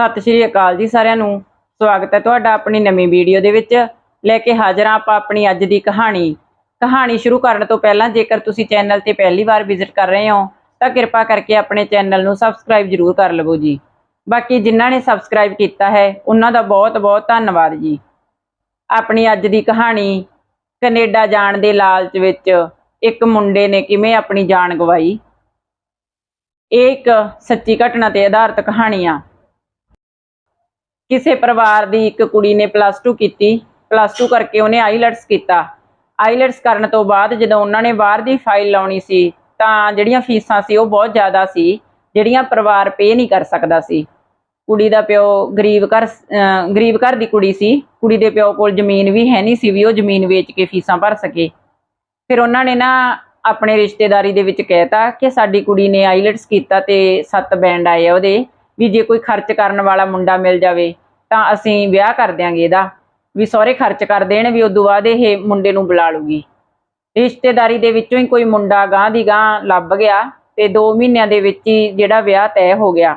ਸਤਿ ਸ਼੍ਰੀ ਅਕਾਲ ਜੀ ਸਾਰਿਆਂ ਨੂੰ। ਸਵਾਗਤ ਹੈ ਤੁਹਾਡਾ ਆਪਣੀ ਨਵੀਂ ਵੀਡੀਓ ਦੇ ਵਿੱਚ। ਲੈ ਕੇ ਹਾਜ਼ਰ ਹਾਂ ਆਪਾਂ ਆਪਣੀ ਅੱਜ ਦੀ ਕਹਾਣੀ। ਕਹਾਣੀ ਸ਼ੁਰੂ ਕਰਨ ਤੋਂ ਪਹਿਲਾਂ ਜੇਕਰ ਤੁਸੀਂ ਚੈਨਲ ਤੇ ਪਹਿਲੀ ਵਾਰ ਵਿਜ਼ਿਟ ਕਰ ਰਹੇ ਹੋ, ਤਾਂ ਕਿਰਪਾ ਕਰਕੇ ਆਪਣੇ ਚੈਨਲ ਨੂੰ ਸਬਸਕ੍ਰਾਈਬ ਜ਼ਰੂਰ ਕਰ ਲਵੋ ਜੀ। ਬਾਕੀ ਜਿਨ੍ਹਾਂ ਨੇ ਸਬਸਕ੍ਰਾਈਬ ਕੀਤਾ ਹੈ, ਉਹਨਾਂ ਦਾ ਬਹੁਤ ਬਹੁਤ ਧੰਨਵਾਦ ਜੀ। ਆਪਣੀ ਅੱਜ ਦੀ ਕਹਾਣੀ, ਕੈਨੇਡਾ ਜਾਣ ਦੇ ਲਾਲਚ ਵਿੱਚ ਇੱਕ ਮੁੰਡੇ ਨੇ ਕਿਵੇਂ ਆਪਣੀ ਜਾਨ ਗਵਾਈ? ਇਹ ਇੱਕ ਸੱਚੀ ਘਟਨਾ ਤੇ ਆਧਾਰਿਤ ਕਹਾਣੀ ਆ। ਕਿਸੇ ਪਰਿਵਾਰ ਦੀ ਇੱਕ ਕੁੜੀ ਨੇ ਪਲੱਸ 2 ਕੀਤੀ ਪਲੱਸ 2 ਕਰਕੇ ਉਹਨੇ ਆਈਲਟਸ ਕੀਤਾ। ਆਈਲਟਸ ਕਰਨ ਤੋਂ ਬਾਅਦ ਜਦੋਂ ਉਹਨਾਂ ਨੇ ਬਾਹਰ ਦੀ ਫਾਈਲ ਲਾਉਣੀ ਸੀ, ਤਾਂ ਜਿਹੜੀਆਂ ਫੀਸਾਂ ਸੀ ਉਹ ਬਹੁਤ ਜ਼ਿਆਦਾ ਸੀ, ਜਿਹੜੀਆਂ ਪਰਿਵਾਰ ਪੇ ਨਹੀਂ ਕਰ ਸਕਦਾ ਸੀ। ਕੁੜੀ ਦਾ ਪਿਓ ਗਰੀਬ ਘਰ ਗਰੀਬ ਘਰ ਦੀ ਕੁੜੀ ਸੀ, ਕੁੜੀ ਦੇ ਪਿਓ ਕੋਲ ਜ਼ਮੀਨ ਵੀ ਹੈ ਨਹੀਂ ਸੀ ਵੀ ਉਹ ਜ਼ਮੀਨ ਵੇਚ ਕੇ ਫੀਸਾਂ ਭਰ ਸਕੇ। ਫਿਰ ਉਹਨਾਂ ਨੇ ਨਾ ਆਪਣੇ ਰਿਸ਼ਤੇਦਾਰੀ ਦੇ ਵਿੱਚ ਕਹਿਤਾ ਕਿ ਸਾਡੀ ਕੁੜੀ ਨੇ ਆਈਲਟਸ ਕੀਤਾ ਤੇ ਸੱਤ ਬੈਂਡ ਆਏ ਆ ਉਹਦੇ, ਵੀ ਜੇ ਕੋਈ ਖਰਚ ਕਰਨ ਵਾਲਾ ਮੁੰਡਾ ਮਿਲ ਜਾਵੇ ਤਾਂ ਅਸੀਂ ਵਿਆਹ ਕਰ ਦਿਆਂਗੇ ਇਹਦਾ। ਵੀ ਸਹੁਰੇ ਖਰਚ ਕਰ ਦੇਣ ਵੀ ਉਦੋਂ ਬਾਅਦ ਇਹ ਮੁੰਡੇ ਨੂੰ ਬੁਲਾ ਲੂਗੀ। ਰਿਸ਼ਤੇਦਾਰੀ ਦੇ ਵਿੱਚੋਂ ਹੀ ਕੋਈ ਮੁੰਡਾ ਗਾਂ ਦੀ ਗਾਂ ਲੱਭ ਗਿਆ ਤੇ 2 ਮਹੀਨਿਆਂ ਦੇ ਵਿੱਚ ਹੀ ਜਿਹੜਾ ਵਿਆਹ ਤੈਅ ਹੋ ਗਿਆ।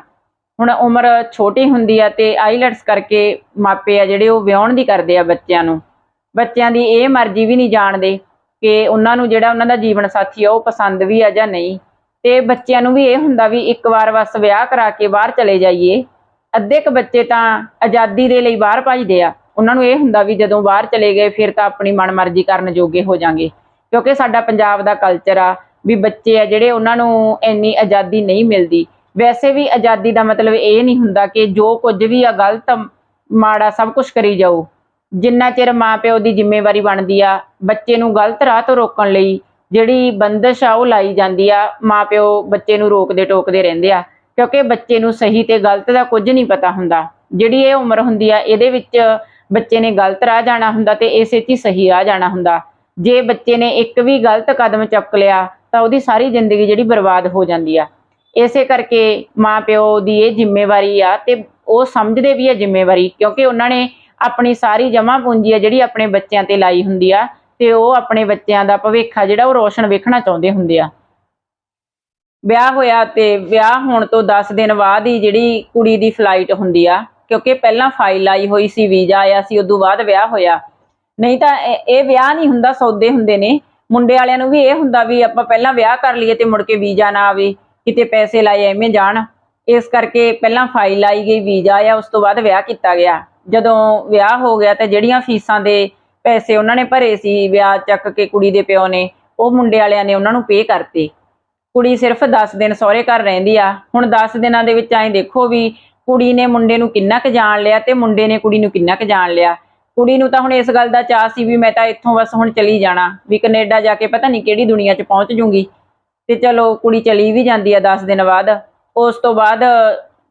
ਹੁਣ ਉਮਰ ਛੋਟੀ ਹੁੰਦੀ ਆ ਤੇ ਆਈਲਟਸ ਕਰਕੇ ਮਾਪੇ ਆ ਜਿਹੜੇ ਉਹ ਵਿਆਹਣ ਦੀ ਕਰਦੇ ਆ ਬੱਚਿਆਂ ਨੂੰ। ਬੱਚਿਆਂ ਦੀ ਇਹ ਮਰਜ਼ੀ ਵੀ ਨਹੀਂ ਜਾਣਦੇ ਕਿ ਉਹਨਾਂ ਨੂੰ ਜਿਹੜਾ ਉਹਨਾਂ ਦਾ ਜੀਵਨ ਸਾਥੀ ਆ ਉਹ ਪਸੰਦ ਵੀ ਆ ਜਾਂ ਨਹੀਂ। ਤੇ ਬੱਚਿਆਂ ਨੂੰ ਵੀ ਇਹ ਹੁੰਦਾ ਵੀ ਇੱਕ ਵਾਰ ਬਸ ਵਿਆਹ ਕਰਾ ਕੇ ਬਾਹਰ ਚਲੇ ਜਾਈਏ। ਅੱਧੇ ਕ ਬੱਚੇ ਤਾਂ ਆਜ਼ਾਦੀ ਦੇ ਲਈ ਬਾਹਰ ਭੱਜਦੇ ਆ। ਉਹਨਾਂ ਨੂੰ ਇਹ ਹੁੰਦਾ ਵੀ ਜਦੋਂ ਬਾਹਰ ਚਲੇ ਗਏ, ਫਿਰ ਤਾਂ ਆਪਣੀ ਮਨਮਰਜ਼ੀ ਕਰਨ ਜੋਗੇ ਹੋ ਜਾਾਂਗੇ। ਕਿਉਂਕਿ ਸਾਡਾ ਪੰਜਾਬ ਦਾ ਕਲਚਰ ਆ ਵੀ ਬੱਚੇ ਆ ਜਿਹੜੇ, ਉਹਨਾਂ ਨੂੰ ਇੰਨੀ ਆਜ਼ਾਦੀ ਨਹੀਂ ਮਿਲਦੀ। ਵੈਸੇ ਵੀ ਆਜ਼ਾਦੀ ਦਾ ਮਤਲਬ ਇਹ ਨਹੀਂ ਹੁੰਦਾ ਕਿ ਜੋ ਕੁਝ ਵੀ ਆ ਗਲਤ, ਮਾੜਾ ਸਭ ਕੁਝ ਕਰੀ ਜਾਓ। ਜਿੰਨਾ ਚਿਰ ਮਾਪਿਓ ਦੀ ਜ਼ਿੰਮੇਵਾਰੀ ਬਣਦੀ ਆ, ਬੱਚੇ ਨੂੰ ਗਲਤ ਰਾਹ ਤੋਂ ਰੋਕਣ ਲਈ ਜਿਹੜੀ ਬੰਦਸ਼ ਆ ਉਹ ਲਾਈ ਜਾਂਦੀ ਆ। ਮਾਪਿਓ ਬੱਚੇ ਨੂੰ ਰੋਕਦੇ ਟੋਕਦੇ ਰਹਿੰਦੇ ਆ। ਕਿਉਂਕਿ ਬੱਚੇ ਨੂੰ ਸਹੀ ਤੇ ਗਲਤ ਦਾ ਕੁਝ ਨਹੀਂ ਪਤਾ ਹੁੰਦਾ। ਜਿਹੜੀ ਇਹ ਉਮਰ ਹੁੰਦੀ ਆ, ਇਹਦੇ ਵਿੱਚ ਬੱਚੇ ਨੇ ਗਲਤ ਰਾਹ ਜਾਣਾ ਹੁੰਦਾ ਤੇ ਇਸੇ 'ਚ ਹੀ ਸਹੀ ਰਾਹ ਜਾਣਾ ਹੁੰਦਾ। ਜੇ ਬੱਚੇ ਨੇ ਇੱਕ ਵੀ ਗਲਤ ਕਦਮ ਚੱਕ ਲਿਆ, ਤਾਂ ਉਹਦੀ ਸਾਰੀ ਜ਼ਿੰਦਗੀ ਜਿਹੜੀ ਬਰਬਾਦ ਹੋ ਜਾਂਦੀ ਆ। ਇਸੇ ਕਰਕੇ ਮਾਪਿਓ ਦੀ ਇਹ ਜ਼ਿੰਮੇਵਾਰੀ ਆ ਤੇ ਉਹ ਸਮਝਦੇ ਵੀ ਆ ਜ਼ਿੰਮੇਵਾਰੀ, ਕਿਉਂਕਿ ਉਹਨਾਂ ਨੇ ਆਪਣੀ ਸਾਰੀ ਜਮ੍ਹਾਂ ਪੂੰਜੀ ਆ ਜਿਹੜੀ ਆਪਣੇ ਬੱਚਿਆਂ ਤੇ ਲਾਈ ਹੁੰਦੀ ਆ, ਤੇ ਉਹ ਆਪਣੇ ਬੱਚਿਆਂ ਦਾ ਭਵਿੱਖ ਆ ਜਿਹੜਾ ਉਹ ਰੋਸ਼ਨ ਵੇਖਣਾ ਚਾਹੁੰਦੇ ਹੁੰਦੇ ਆ। ਵਿਆਹ ਹੋਇਆ ਤੇ ਵਿਆਹ ਹੋਣ ਤੋਂ 10 ਦਿਨ ਬਾਅਦ ਹੀ ਜਿਹੜੀ ਕੁੜੀ ਦੀ ਫਲਾਈਟ ਹੁੰਦੀ ਆ, ਕਿਉਂਕਿ ਪਹਿਲਾਂ ਫਾਈਲ ਆਈ ਹੋਈ ਸੀ, ਵੀਜ਼ਾ ਆਇਆ ਸੀ, ਉਦੋਂ ਬਾਅਦ ਵਿਆਹ ਹੋਇਆ। ਨਹੀਂ ਤਾਂ ਇਹ ਵਿਆਹ ਨਹੀਂ ਹੁੰਦਾ, ਸੌਦੇ ਹੁੰਦੇ ਨੇ। ਮੁੰਡੇ ਵਾਲਿਆਂ ਨੂੰ ਵੀ ਇਹ ਹੁੰਦਾ ਵੀ ਆਪਾਂ ਪਹਿਲਾਂ ਵਿਆਹ ਕਰ ਲਈਏ ਤੇ ਮੁੜ ਕੇ ਵੀਜ਼ਾ ਨਾ ਆਵੇ, ਕਿਤੇ ਪੈਸੇ ਲਾਏ ਐਵੇਂ ਜਾਣ। ਇਸ ਕਰਕੇ ਪਹਿਲਾਂ ਫਾਈਲ ਆਈ ਗਈ, ਵੀਜ਼ਾ ਆਇਆ, ਉਸ ਤੋਂ ਬਾਅਦ ਵਿਆਹ ਕੀਤਾ ਗਿਆ। ਜਦੋਂ ਵਿਆਹ ਹੋ ਗਿਆ ਤਾਂ ਜਿਹੜੀਆਂ ਫੀਸਾਂ ਦੇ ਪੈਸੇ ਉਹਨਾਂ ਨੇ ਭਰੇ ਸੀ, ਵਿਆਹ ਚੱਕ ਕੇ ਕੁੜੀ ਦੇ ਪਿਓ ਨੇ, ਉਹ ਮੁੰਡੇ ਵਾਲਿਆਂ ਨੇ ਉਹਨਾਂ ਨੂੰ ਪੇ ਕਰਤੇ। ਕੁੜੀ ਸਿਰਫ 10 ਦਿਨ ਸਹੁਰੇ ਘਰ ਰਹਿੰਦੀ ਆ। ਹੁਣ 10 ਦਿਨਾਂ ਦੇ ਵਿੱਚ ਐਂ ਦੇਖੋ ਵੀ ਕੁੜੀ ਨੇ ਮੁੰਡੇ ਨੂੰ ਕਿੰਨਾ ਕੁ ਜਾਣ ਲਿਆ ਤੇ ਮੁੰਡੇ ਨੇ ਕੁੜੀ ਨੂੰ ਕਿੰਨਾ ਕੁ ਜਾਣ ਲਿਆ। ਕੁੜੀ ਨੂੰ ਤਾਂ ਹੁਣ ਇਸ ਗੱਲ ਦਾ ਚਾਅ ਸੀ ਵੀ ਮੈਂ ਤਾਂ ਇੱਥੋਂ ਬਸ ਹੁਣ ਚਲੀ ਜਾਣਾ। ਵੀ ਕੈਨੇਡਾ ਜਾ ਕੇ ਪਤਾ ਨਹੀਂ ਕਿਹੜੀ ਦੁਨੀਆ 'ਚ ਪਹੁੰਚ ਜੂੰਗੀ। ਤੇ ਚਲੋ ਕੁੜੀ ਚਲੀ ਵੀ ਜਾਂਦੀ ਆ 10 ਦਿਨ ਬਾਅਦ। ਉਸ ਤੋਂ ਬਾਅਦ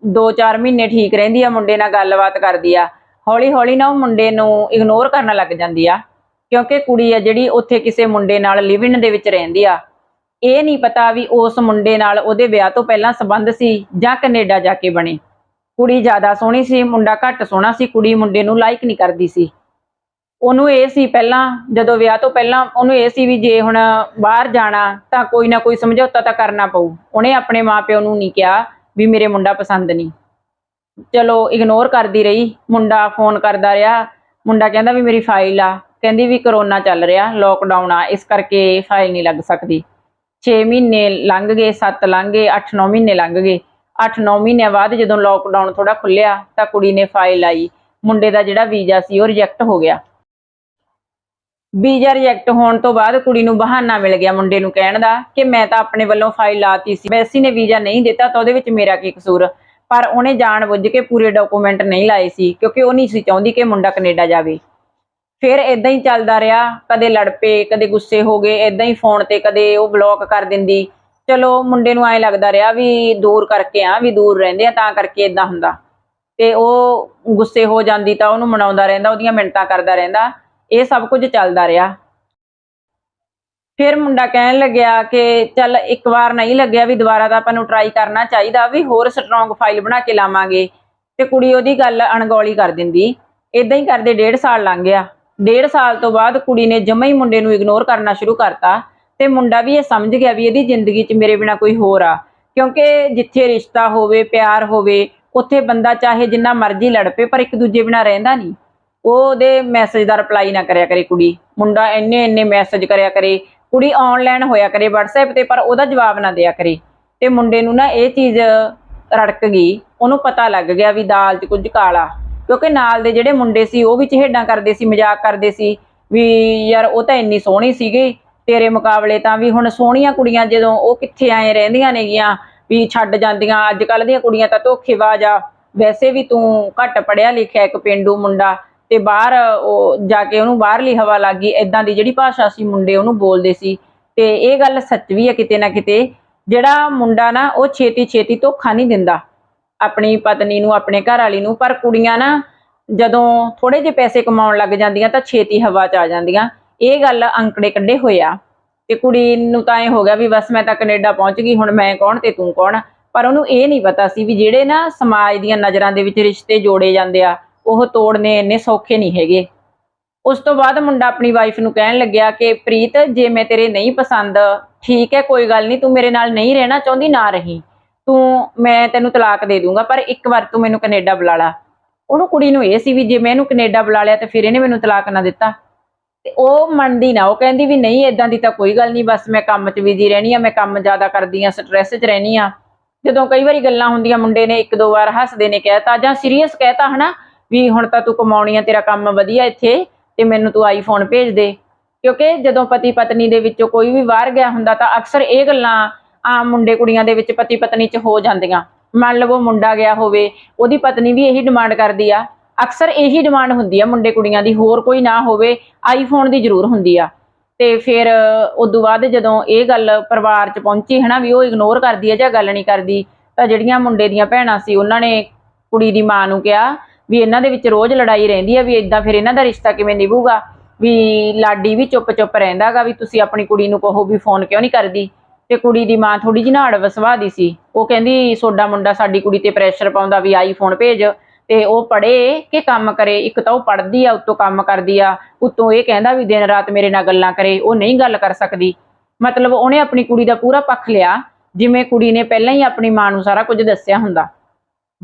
2-4 ਮਹੀਨੇ ਠੀਕ ਰਹਿੰਦੀ ਆ, ਮੁੰਡੇ ਨਾਲ ਗੱਲਬਾਤ ਕਰਦੀ ਆ। ਹੌਲੀ ਹੌਲੀ ਨਾ ਉਹ ਮੁੰਡੇ ਨੂੰ ਇਗਨੋਰ ਕਰਨ ਲੱਗ ਜਾਂਦੀ ਆ। ਕਿਉਂਕਿ ਕੁੜੀ ਆ ਜਿਹੜੀ ਉੱਥੇ ਕਿਸੇ ਮੁੰਡੇ ਨਾਲ ਲਿਵ ਇਨ ਦੇ ਵਿੱਚ ਰਹਿੰਦੀ ਆ। ਇਹ ਨਹੀਂ ਪਤਾ ਵੀ ਉਸ ਮੁੰਡੇ ਨਾਲ ਉਹਦੇ ਵਿਆਹ ਤੋਂ ਪਹਿਲਾਂ ਸੰਬੰਧ ਸੀ ਜਾਂ ਕੈਨੇਡਾ ਜਾ ਕੇ ਬਣੇ। ਕੁੜੀ ਜ਼ਿਆਦਾ ਸੋਹਣੀ ਸੀ, ਮੁੰਡਾ ਘੱਟ ਸੋਹਣਾ ਸੀ, ਕੁੜੀ ਮੁੰਡੇ ਨੂੰ ਲਾਈਕ ਨਹੀਂ ਕਰਦੀ ਸੀ। ਉਹਨੂੰ ਇਹ ਸੀ ਪਹਿਲਾਂ, ਜਦੋਂ ਵਿਆਹ ਤੋਂ ਪਹਿਲਾਂ ਉਹਨੂੰ ਇਹ ਸੀ ਵੀ ਜੇ ਹੁਣ ਬਾਹਰ ਜਾਣਾ ਤਾਂ ਕੋਈ ਨਾ ਕੋਈ ਸਮਝੌਤਾ ਤਾਂ ਕਰਨਾ ਪਊ। ਉਹਨੇ ਆਪਣੇ ਮਾਪਿਓ ਨੂੰ ਨਹੀਂ ਕਿਹਾ ਵੀ ਮੇਰੇ ਮੁੰਡਾ ਪਸੰਦ ਨਹੀਂ। ਚਲੋ ਇਗਨੋਰ ਕਰਦੀ ਰਹੀ। ਮੁੰਡਾ ਫੋਨ ਕਰਦਾ ਰਿਹਾ। ਮੁੰਡਾ ਕਹਿੰਦਾ ਵੀ ਮੇਰੀ ਫਾਈਲ ਆ। ਕਹਿੰਦੀ ਵੀ ਕਰੋਨਾ ਚੱਲ ਰਿਹਾ ਲੋਕਡਾਊਨ ਆ। ਇਸ ਕਰਕੇ ਫਾਈਲ ਨਹੀਂ ਲੱਗ ਸਕਦੀ। 6 ਮਹੀਨੇ ਲੰਘ ਗਏ 7 ਲੰਘ ਗਏ 8-9 ਮਹੀਨੇ ਲੰਘ ਗਏ। 8-9 ਮਹੀਨਿਆਂ ਬਾਅਦ ਜਦੋਂ ਲੋਕਡਾਊਨ ਥੋੜਾ ਖੁੱਲਿਆ ਤਾਂ ਕੁੜੀ ਨੇ ਫਾਈਲ ਆਈ ਮੁੰਡੇ ਦਾ ਜਿਹੜਾ ਵੀਜ਼ਾ ਸੀ, ਉਹ ਰਿਜੈਕਟ ਹੋ ਗਿਆ। ਵੀਜ਼ਾ ਰਿਜੈਕਟ ਹੋਣ ਤੋਂ ਬਾਅਦ ਕੁੜੀ ਨੂੰ ਬਹਾਨਾ ਮਿਲ ਗਿਆ ਮੁੰਡੇ ਨੂੰ ਕਹਿਣ ਦਾ ਕਿ ਮੈਂ ਤਾਂ ਆਪਣੇ ਵੱਲੋਂ ਫਾਈਲ ਲਾਤੀ ਸੀ। ਵੈਸੀ ਨੇ ਵੀਜ਼ਾ ਨਹੀਂ ਦਿੱਤਾ ਤਾਂ ਉਹਦੇ ਵਿੱਚ ਮੇਰਾ ਕੀ ਕਸੂਰ? ਪਰ ਉਹਨੇ ਜਾਣ ਬੁੱਝ ਕੇ ਪੂਰੇ ਡਾਕੂਮੈਂਟ ਨਹੀਂ ਲਾਏ ਸੀ, ਕਿਉਂਕਿ ਉਹ ਨਹੀਂ ਸੀ ਚਾਹੁੰਦੀ ਕਿ ਮੁੰਡਾ ਕੈਨੇਡਾ ਜਾਵੇ। ਫਿਰ ਇਦਾਂ ਹੀ ਚੱਲਦਾ ਰਿਹਾ, ਕਦੇ ਲੜ ਪਏ, ਕਦੇ ਗੁੱਸੇ ਹੋ ਗਏ ਇਦਾਂ ਹੀ ਫੋਨ ਤੇ ਕਦੇ ਉਹ ਬਲੌਕ ਕਰ ਦਿੰਦੀ। ਚਲੋ ਮੁੰਡੇ ਨੂੰ ਐ ਲੱਗਦਾ ਰਿਹਾ ਵੀ ਦੂਰ ਕਰਕੇ ਆ, ਵੀ ਦੂਰ ਰਹਿੰਦੇ ਆ, ਤਾਂ ਕਰਕੇ ਇਦਾਂ ਹੁੰਦਾ। ਤੇ ਉਹ ਗੁੱਸੇ ਹੋ ਜਾਂਦੀ ਤਾਂ ਉਹਨੂੰ ਮਨਾਉਂਦਾ ਰਹਿੰਦਾ, ਉਹਦੀਆਂ ਮਿੰਟਾਂ ਕਰਦਾ ਰਹਿੰਦਾ। ਇਹ ਸਭ ਕੁਝ ਚੱਲਦਾ ਰਿਹਾ। ਫਿਰ ਮੁੰਡਾ ਕਹਿਣ ਲੱਗਿਆ ਕਿ ਚੱਲ ਇੱਕ ਵਾਰ ਨਹੀਂ ਲੱਗਿਆ ਵੀ ਦੁਬਾਰਾ ਤਾਂ ਆਪਾਂ ਨੂੰ ਟਰਾਈ ਕਰਨਾ ਚਾਹੀਦਾ ਵੀ ਹੋਰ ਸਟਰੋਂਗ ਫਾਈਲ ਬਣਾ ਕੇ ਲਾਵਾਂਗੇ। ਤੇ ਕੁੜੀ ਉਹਦੀ ਗੱਲ ਅਣਗੌਲੀ ਕਰ ਦਿੰਦੀ। ਇਦਾਂ ਹੀ ਕਰਦੇ ਡੇਢ ਸਾਲ ਲੰਘ ਗਿਆ। ਡੇਢ ਸਾਲ ਤੋਂ ਬਾਅਦ ਕੁੜੀ ਨੇ ਜਮਾ ਹੀ ਮੁੰਡੇ ਨੂੰ ਇਗਨੋਰ ਕਰਨਾ ਸ਼ੁਰੂ ਕਰਤਾ ਤੇ ਮੁੰਡਾ ਵੀ ਇਹ ਸਮਝ ਗਿਆ ਵੀ ਇਹਦੀ ਜ਼ਿੰਦਗੀ 'ਚ ਮੇਰੇ ਬਿਨਾ ਕੋਈ ਹੋਰ ਆ। ਕਿਉਂਕਿ ਜਿੱਥੇ ਰਿਸ਼ਤਾ ਹੋਵੇ, ਪਿਆਰ ਹੋਵੇ, ਉੱਥੇ ਬੰਦਾ ਚਾਹੇ ਜਿੰਨਾ ਮਰਜ਼ੀ ਲੜ ਪਏ, ਪਰ ਇੱਕ ਦੂਜੇ ਬਿਨਾ ਰਹਿੰਦਾ ਨਹੀਂ। ਉਹ ਉਹਦੇ ਮੈਸੇਜ ਦਾ ਰਿਪਲਾਈ ਨਾ ਕਰਿਆ ਕਰੇ ਕੁੜੀ। ਮੁੰਡਾ ਇੰਨੇ ਇੰਨੇ ਮੈਸੇਜ ਕਰਿਆ ਕਰੇ। ਕੁੜੀ ਆਨਲਾਈਨ ਹੋਇਆ ਕਰੇ WhatsApp ਤੇ, ਪਰ ਉਹਦਾ ਜਵਾਬ ਨਾ ਦਿਆ ਕਰੇ। ਤੇ ਮੁੰਡੇ ਨੂੰ ਨਾ ਇਹ ਚੀਜ਼ ਰੜਕ ਗਈ। ਉਹਨੂੰ ਪਤਾ ਲੱਗ ਗਿਆ ਵੀ ਦਾਲ 'ਚ ਕੁਝ ਕਾਲਾ। ਕਿਉਂਕਿ ਨਾਲ ਦੇ ਜਿਹੜੇ ਮੁੰਡੇ ਸੀ, ਉਹ ਵੀ ਚਿਹੜਾਂ ਕਰਦੇ ਸੀ, ਮਜ਼ਾਕ ਕਰਦੇ ਸੀ, ਵੀ ਯਾਰ ਉਹ ਤਾਂ ਇੰਨੀ ਸੋਹਣੀ ਸੀਗੀ, ਤੇਰੇ ਮੁਕਾਬਲੇ ਤਾਂ ਵੀ ਹੁਣ ਸੋਹਣੀਆਂ ਕੁੜੀਆਂ ਜਦੋਂ ਉਹ ਕਿੱਥੇ ਆਏ ਰਹਿੰਦੀਆਂ ਨੇਗੀਆਂ, ਵੀ ਛੱਡ ਜਾਂਦੀਆਂ ਅੱਜ ਕੱਲ ਦੀਆਂ ਕੁੜੀਆਂ ਤਾਂ ਧੋਖੇਬਾਜ਼ ਆ। ਵੈਸੇ ਵੀ ਤੂੰ ਘੱਟ ਪੜਿਆ ਲਿਖਿਆ ਇੱਕ ਪਿੰਡੂ ਮੁੰਡਾ ਤੇ ਬਾਹਰ ਉਹ ਜਾ ਕੇ ਉਹਨੂੰ ਬਾਹਰਲੀ ਹਵਾ ਲੱਗ ਗਈ ਇਦਾਂ ਦੀ ਜਿਹੜੀ ਭਾਸ਼ਾ ਸੀ ਮੁੰਡੇ ਉਹਨੂੰ ਬੋਲਦੇ ਸੀ। ਤੇ ਇਹ ਗੱਲ ਸੱਚ ਵੀ ਹੈ ਕਿਤੇ ਨਾ ਕਿਤੇ, ਜਿਹੜਾ ਮੁੰਡਾ ਨਾ ਉਹ ਛੇਤੀ ਛੇਤੀ ਧੋਖਾ ਨਹੀਂ ਦਿੰਦਾ। ਆਪਣੀ ਪਤਨੀ ਨੂੰ, ਆਪਣੇ ਘਰ ਵਾਲੀ ਨੂੰ, ਪਰ ਕੁੜੀਆਂ ਨਾ ਜਦੋਂ ਥੋੜੇ ਜਿਹੇ ਪੈਸੇ ਕਮਾਉਣ ਲੱਗ ਜਾਂਦੀਆਂ ਤਾਂ ਛੇਤੀ ਹਵਾ 'ਚ ਆ ਜਾਂਦੀਆਂ। ਇਹ ਗੱਲ ਅੰਕੜੇ ਕੱਢੇ ਹੋਏ ਆ। ਤੇ ਕੁੜੀ ਨੂੰ ਤਾਂ ਇਹ ਹੋ ਗਿਆ ਵੀ ਬਸ ਮੈਂ ਤਾਂ ਕੈਨੇਡਾ ਪਹੁੰਚ ਗਈ, ਹੁਣ ਮੈਂ ਕੌਣ ਤੇ ਤੂੰ ਕੌਣ? ਪਰ ਉਹਨੂੰ ਇਹ ਨਹੀਂ ਪਤਾ ਸੀ ਵੀ ਜਿਹੜੇ ਨਾ ਸਮਾਜ ਦੀਆਂ ਨਜ਼ਰਾਂ ਦੇ ਵਿੱਚ ਰਿਸ਼ਤੇ ਜੋੜੇ ਜਾਂਦੇ ਆ, ਉਹ ਤੋੜਨੇ ਇੰਨੇ ਸੌਖੇ ਨਹੀਂ ਹੈਗੇ। ਉਸ ਤੋਂ ਬਾਅਦ ਮੁੰਡਾ ਆਪਣੀ ਵਾਈਫ ਨੂੰ ਕਹਿਣ ਲੱਗਿਆ ਕਿ, ਪ੍ਰੀਤ, ਜੇ ਮੈਂ ਤੇਰੇ ਨਹੀਂ ਪਸੰਦ, ਠੀਕ ਹੈ, ਕੋਈ ਗੱਲ ਨਹੀਂ, ਤੂੰ ਮੇਰੇ ਨਾਲ ਨਹੀਂ ਰਹਿਣਾ ਚਾਹੁੰਦੀ, ਨਾ ਰਹੀ। ਤੂੰ, ਮੈਂ ਤੈਨੂੰ ਤਲਾਕ ਦੇ ਦੂੰਗਾ, ਪਰ ਇੱਕ ਵਾਰ ਤੂੰ ਮੈਨੂੰ ਕੈਨੇਡਾ ਬੁਲਾ ਲਾ। ਉਹਨੂੰ ਕੁੜੀ ਨੂੰ ਇਹ ਸੀ ਵੀ ਜੇ ਮੈਂ ਇਹਨੂੰ ਕੈਨੇਡਾ ਬੁਲਾ ਲਿਆ ਤੇ ਫਿਰ ਇਹਨੇ ਮੈਨੂੰ ਤਲਾਕ ਨਾ ਦਿੱਤਾ। ਤੇ ਉਹ ਮੰਨਦੀ ਨਾ, ਉਹ ਕਹਿੰਦੀ ਵੀ ਨਹੀਂ ਇਦਾਂ ਦੀ ਤਾਂ ਕੋਈ ਗੱਲ ਨਹੀਂ, ਬਸ ਮੈਂ ਕੰਮ 'ਚ ਬਿਜ਼ੀ ਰਹਿਣੀ ਆ, ਮੈਂ ਕੰਮ ਜ਼ਿਆਦਾ ਕਰਦੀ ਆ ਸਟ੍ਰੈਸ 'ਚ ਰਹਿਣੀ ਆ। ਜਦੋਂ ਕਈ ਵਾਰੀ ਗੱਲਾਂ ਹੁੰਦੀਆਂ, ਮੁੰਡੇ ਨੇ ਇੱਕ ਦੋ ਵਾਰ ਹੱਸਦੇ ਨੇ ਕਹਿਤਾ ਜਾਂ ਸੀਰੀਅਸ ਕਹਿਤਾ ਹਨਾ, ਵੀ ਹੁਣ ਤਾਂ ਤੂੰ ਕਮਾਉਣੀ ਆ, ਤੇਰਾ ਕੰਮ ਵਧੀਆ ਇੱਥੇ, ਤੇ ਮੈਨੂੰ ਤੂੰ ਆਈਫੋਨ ਭੇਜ ਦੇ। ਕਿਉਂਕਿ ਜਦੋਂ ਪਤੀ ਪਤਨੀ ਦੇ ਵਿੱਚੋਂ ਕੋਈ ਵੀ ਬਾਹਰ ਗਿਆ ਹੁੰਦਾ, ਤਾਂ ਅਕਸਰ ਇਹ ਗੱਲਾਂ ਆਮ ਮੁੰਡੇ ਕੁੜੀਆਂ ਦੇ ਵਿੱਚ ਪਤੀ ਪਤਨੀ 'ਚ ਹੋ ਜਾਂਦੀਆਂ। ਮੰਨ ਲਵੋ ਮੁੰਡਾ ਗਿਆ ਹੋਵੇ, ਉਹਦੀ ਪਤਨੀ ਵੀ ਇਹੀ ਡਿਮਾਂਡ ਕਰਦੀ ਆ। ਅਕਸਰ ਇਹੀ ਡਿਮਾਂਡ ਹੁੰਦੀ ਆ ਮੁੰਡੇ ਕੁੜੀਆਂ ਦੀ, ਹੋਰ ਕੋਈ ਨਾ ਹੋਵੇ ਆਈਫੋਨ ਦੀ ਜ਼ਰੂਰ ਹੁੰਦੀ ਆ। ਤੇ ਫਿਰ ਉਦੋਂ ਬਾਅਦ ਜਦੋਂ ਇਹ ਗੱਲ ਪਰਿਵਾਰ 'ਚ ਪਹੁੰਚੀ, ਹਨਾ, ਵੀ ਉਹ ਇਗਨੋਰ ਕਰਦੀ ਹੈ ਜਾਂ ਗੱਲ ਨਹੀਂ ਕਰਦੀ, ਤਾਂ ਜਿਹੜੀਆਂ ਮੁੰਡੇ ਦੀਆਂ ਭੈਣਾਂ ਸੀ, ਉਹਨਾਂ ਨੇ ਕੁੜੀ ਦੀ ਮਾਂ ਨੂੰ ਕਿਹਾ ਵੀ ਇਹਨਾਂ ਦੇ ਵਿੱਚ ਰੋਜ਼ ਲੜਾਈ ਰਹਿੰਦੀ ਆ, ਵੀ ਇਦਾਂ ਫਿਰ ਇਹਨਾਂ ਦਾ ਰਿਸ਼ਤਾ ਕਿਵੇਂ ਨਿਭੂਗਾ? ਵੀ ਲਾਡੀ ਵੀ ਚੁੱਪ-ਚੁੱਪ ਰਹਿੰਦਾਗਾ, ਵੀ ਤੁਸੀਂ ਆਪਣੀ ਕੁੜੀ ਨੂੰ ਕਹੋ ਵੀ ਫੋਨ ਕਿਉਂ ਨਹੀਂ ਕਰਦੀ? ਤੇ ਕੁੜੀ ਦੀ ਮਾਂ ਥੋੜੀ ਜਿਹੀ ਨਾੜ ਵਸਵਾ ਦੀ ਸੀ। ਉਹ ਕਹਿੰਦੀ, ਸੋਡਾ ਮੁੰਡਾ ਸਾਡੀ ਕੁੜੀ ਤੇ ਪ੍ਰੈਸ਼ਰ ਪਾਉਂਦਾ ਵੀ ਆਈਫੋਨ ਭੇਜ। ਤੇ ਉਹ ਪੜੇ ਕਿ ਕੰਮ ਕਰੇ। ਇੱਕ ਤਾਂ ਉਹ ਪੜਦੀ ਆ, ਉਤੋਂ ਕੰਮ ਕਰਦੀ ਆ। ਉਤੋਂ ਇਹ ਕਹਿੰਦਾ ਵੀ ਦਿਨ ਰਾਤ ਮੇਰੇ ਨਾਲ ਗੱਲਾਂ ਕਰੇ। ਉਹ ਨਹੀਂ ਗੱਲ ਕਰ ਸਕਦੀ। ਮਤਲਬ ਉਹਨੇ ਆਪਣੀ ਕੁੜੀ ਦਾ ਪੂਰਾ ਪੱਖ ਲਿਆ, ਜਿਵੇਂ ਕੁੜੀ ਨੇ ਪਹਿਲਾਂ ਹੀ ਆਪਣੀ ਮਾਂ ਨੂੰ ਸਾਰਾ ਕੁਝ ਦੱਸਿਆ ਹੁੰਦਾ।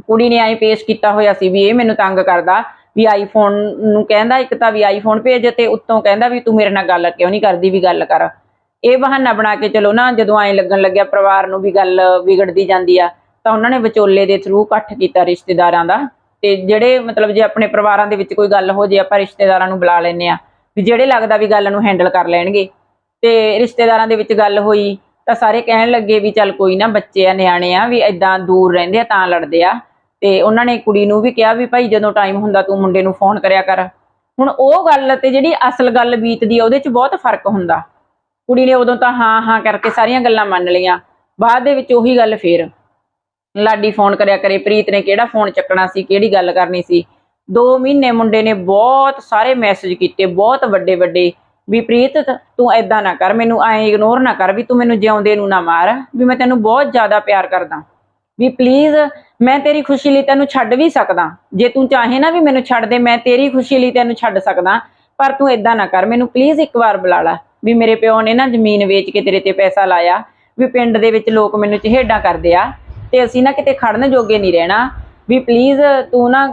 ਕੁੜੀ ਨੇ ਐਂ ਪੇਸ਼ ਕੀਤਾ ਹੋਇਆ ਸੀ ਵੀ ਇਹ ਮੈਨੂੰ ਤੰਗ ਕਰਦਾ ਵੀ ਆਈਫੋਨ ਨੂੰ ਕਹਿੰਦਾ ਇੱਕ ਤਾਂ ਵੀ ਆਈਫੋਨ ਭੇਜ ਤੇ ਉੱਤੋਂ ਕਹਿੰਦਾ ਵੀ ਤੂੰ ਮੇਰੇ ਨਾਲ ਗੱਲ ਕਿਉਂ ਨਹੀਂ ਕਰਦੀ ਵੀ ਗੱਲ ਕਰ। ਇਹ ਬਹਾਨਾ ਬਣਾ ਕੇ ਚਲੋ ਨਾ, ਜਦੋਂ ਐਂ ਲੱਗਣ ਲੱਗਿਆ ਪਰਿਵਾਰ ਨੂੰ ਵੀ ਗੱਲ ਵਿਗੜਦੀ ਜਾਂਦੀ ਆ, ਤਾਂ ਉਹਨਾਂ ਨੇ ਵਿਚੋਲੇ ਦੇ ਥਰੂ ਇਕੱਠ ਕੀਤਾ ਰਿਸ਼ਤੇਦਾਰਾਂ ਦਾ। ਤੇ ਜਿਹੜੇ ਮਤਲਬ ਜੇ ਆਪਣੇ ਪਰਿਵਾਰਾਂ ਦੇ ਵਿੱਚ ਕੋਈ ਗੱਲ ਹੋ ਜੇ, ਆਪਾਂ ਰਿਸ਼ਤੇਦਾਰਾਂ ਨੂੰ ਬੁਲਾ ਲੈਨੇ ਆ, ਵੀ ਜਿਹੜੇ ਲੱਗਦਾ ਵੀ ਗੱਲ ਨੂੰ ਹੈਂਡਲ ਕਰ ਲੈਣਗੇ। ਤੇ ਰਿਸ਼ਤੇਦਾਰਾਂ ਦੇ ਵਿੱਚ ਗੱਲ ਹੋਈ, ਤਾਂ ਸਾਰੇ ਕਹਿਣ ਲੱਗੇ ਵੀ ਚੱਲ ਕੋਈ ਨਾ, ਬੱਚੇ ਆ, ਨਿਆਣੇ ਆ, ਵੀ ਐਦਾਂ ਦੂਰ ਰਹਿੰਦੇ ਆ, ਤਾਂ ਲੜਦੇ ਆ। ਤੇ ਉਹਨਾਂ ਨੇ ਕੁੜੀ ਨੂੰ ਵੀ ਕਿਹਾ ਵੀ ਭਾਈ ਜਦੋਂ ਟਾਈਮ ਹੁੰਦਾ ਤੂੰ ਮੁੰਡੇ ਨੂੰ ਫੋਨ ਕਰਿਆ ਕਰ। ਹੁਣ ਉਹ ਗੱਲ ਤੇ ਜਿਹੜੀ ਅਸਲ ਗੱਲ ਬੀਤਦੀ ਆ, ਉਹਦੇ 'ਚ ਬਹੁਤ ਫ਼ਰਕ ਹੁੰਦਾ। ਕੁੜੀ ਨੇ ਉਦੋਂ ਤਾਂ ਹਾਂ ਹਾਂ ਕਰਕੇ ਸਾਰੀਆਂ ਗੱਲਾਂ ਮੰਨ ਲਈਆਂ। ਬਾਅਦ ਦੇ ਵਿੱਚ ਉਹੀ ਗੱਲ ਫੇਰ। ਲਾਡੀ ਫੋਨ ਕਰਿਆ ਕਰੇ, ਪ੍ਰੀਤ ਨੇ ਕਿਹੜਾ ਫੋਨ ਚੱਕਣਾ ਸੀ, ਕਿਹੜੀ ਗੱਲ ਕਰਨੀ ਸੀ? 2 ਮਹੀਨੇ ਮੁੰਡੇ ਨੇ ਬਹੁਤ ਸਾਰੇ ਮੈਸੇਜ ਕੀਤੇ, ਬਹੁਤ ਵੱਡੇ ਵੱਡੇ। ਵੀ ਪ੍ਰੀਤ, ਤੂੰ ਐਦਾਂ ਨਾ ਕਰ, ਮੈਨੂੰ ਐ ਇਗਨੋਰ ਨਾ ਕਰ ਵੀ ਤੂੰ ਮੈਨੂੰ ਜਿਉਂਦੇ ਨੂੰ ਨਾ ਮਾਰ, ਵੀ ਮੈਂ ਤੈਨੂੰ ਬਹੁਤ ਜ਼ਿਆਦਾ ਪਿਆਰ ਕਰਦਾ। ਵੀ ਪਲੀਜ਼ ਮੈਂ ਤੇਰੀ ਖੁਸ਼ੀ ਲਈ ਤੈਨੂੰ ਛੱਡ ਵੀ ਸਕਦਾ। ਜੇ ਤੂੰ ਚਾਹੇ ਨਾ ਵੀ ਮੈਨੂੰ ਛੱਡ ਦੇ, ਮੈਂ ਤੇਰੀ ਖੁਸ਼ੀ ਲਈ ਤੈਨੂੰ ਛੱਡ ਸਕਦਾ। ਪਰ ਤੂੰ ਐਦਾਂ ਨਾ ਕਰ, ਮੈਨੂੰ ਪਲੀਜ਼ ਇੱਕ ਵਾਰ ਬੁਲਾ ਲੈ। ਵੀ ਮੇਰੇ ਪਿਓ ਨੇ ਨਾ ਜ਼ਮੀਨ ਵੇਚ ਕੇ ਤੇਰੇ ਤੇ ਪੈਸਾ ਲਾਇਆ, ਵੀ ਪਿੰਡ ਦੇ ਵਿੱਚ ਲੋਕ ਮੈਨੂੰ ਚਿਹੇਡਾਂ ਕਰਦੇ ਆ, ਤੇ ਅਸੀਂ ਨਾ ਕਿਤੇ ਖੜਨ ਜੋਗੇ ਨਹੀਂ ਰਹਿਣਾ, ਵੀ ਪਲੀਜ਼ ਤੂੰ ਨਾ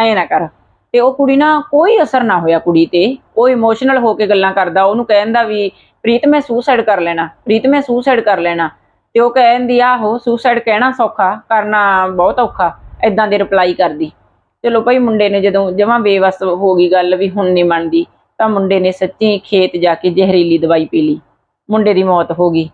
ਐ ਨਾ ਕਰ। ਤੇ ਉਹ ਕੁੜੀ ਨਾ ਕੋਈ ਅਸਰ ਨਾ ਹੋਇਆ ਕੁੜੀ ਤੇ, ਉਹ ਇਮੋਸ਼ਨਲ ਹੋ ਕੇ ਗੱਲਾਂ ਕਰਦਾ, ਉਹਨੂੰ ਕਹਿੰਦਾ ਵੀ, ਪ੍ਰੀਤ, ਮੈਂ ਸੁਸਾਈਡ ਕਰ ਲੈਣਾ, ਪ੍ਰੀਤ, ਮੈਂ ਸੁਸਾਈਡ ਕਰ ਲੈਣਾ। ਤੇ ਉਹ ਕਹਿੰਦੀ, ਆਹੋ ਸੂਸਾਈਡ ਕਹਿਣਾ ਸੌਖਾ, ਕਰਨਾ ਬਹੁਤ ਔਖਾ ਐਦਾਂ ਦੇ ਰਿਪਲਾਈ ਕਰਦੀ। ਚਲੋ ਭਾਈ, ਮੁੰਡੇ ਨੇ ਜਦੋਂ ਜਮਾਂ ਬੇਵਸ ਹੋ ਗਈ ਗੱਲ ਵੀ ਹੁਣ ਨਹੀਂ ਮੰਨਦੀ। ਤਾਂ ਮੁੰਡੇ ਨੇ ਸੱਚੀ ਖੇਤ ਜਾ ਕੇ ਜ਼ਹਿਰੀਲੀ ਦਵਾਈ ਪੀ ਲਈ। ਮੁੰਡੇ ਦੀ ਮੌਤ ਹੋ ਗਈ।